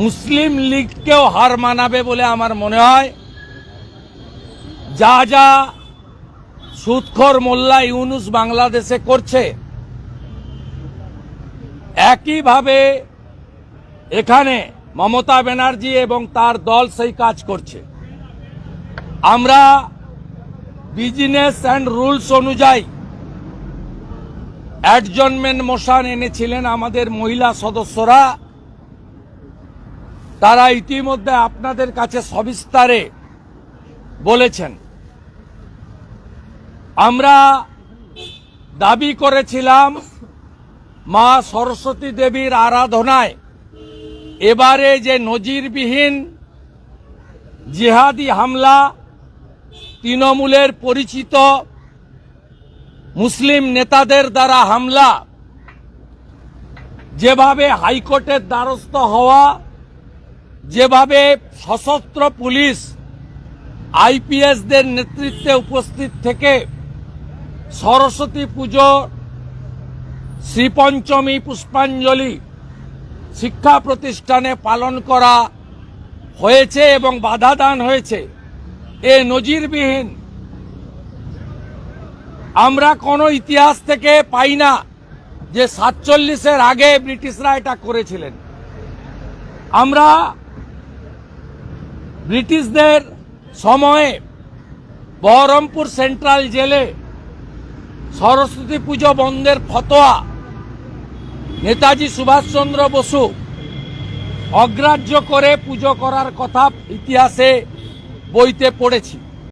মুসলিম লীগকেও হার মানাবে বলে আমার মনে হয়। যা যা সুৎখর মোল্লা ইউনুস বাংলাদেশে করছে, একইভাবে এখানে মমতা ব্যানার্জি এবং তার দল সেই কাজ করছে। আমরা বিজনেস অ্যান্ড রুলস অনুযায়ী অ্যাডজনমেন্ট মোশন এনেছিলেন আমাদের মহিলা সদস্যরা। তারা ইতিমধ্যে আপনাদের কাছে সবিস্তারে বলেছেন। আমরা দাবি করেছিলাম, মা সরস্বতী দেবীর আরাধনায় এবারে যে নজিরবিহীন জিহাদি হামলা তৃণমূলের পরিচিত মুসলিম নেতাদের দ্বারা হামলা, যেভাবে হাইকোর্টের দ্বারস্থ হওয়া যেভাবে সশস্ত্র পুলিশ আইপিএসদের নেতৃত্বে উপস্থিত থেকে সরস্বতী পুজো, শ্রীপঞ্চমী পুষ্পাঞ্জলি, শিক্ষা প্রতিষ্ঠানে পালন করা হয়েছে এবং বাধা দান হয়েছে, এ নজিরবিহীন। আমরা কোনো ইতিহাস থেকে পাই না যে সাতচল্লিশের আগে ব্রিটিশরা এটা করেছিলেন। আমরা ব্রিটিশদের সময়ে বহরমপুর সেন্ট্রাল জেলে সরস্বতী পুজো বন্ধের ফতোয়া নেতাজি সুভাষচন্দ্র বসু অগ্রাহ্য করে পুজো করার কথা ইতিহাসে বইতে পড়েছি।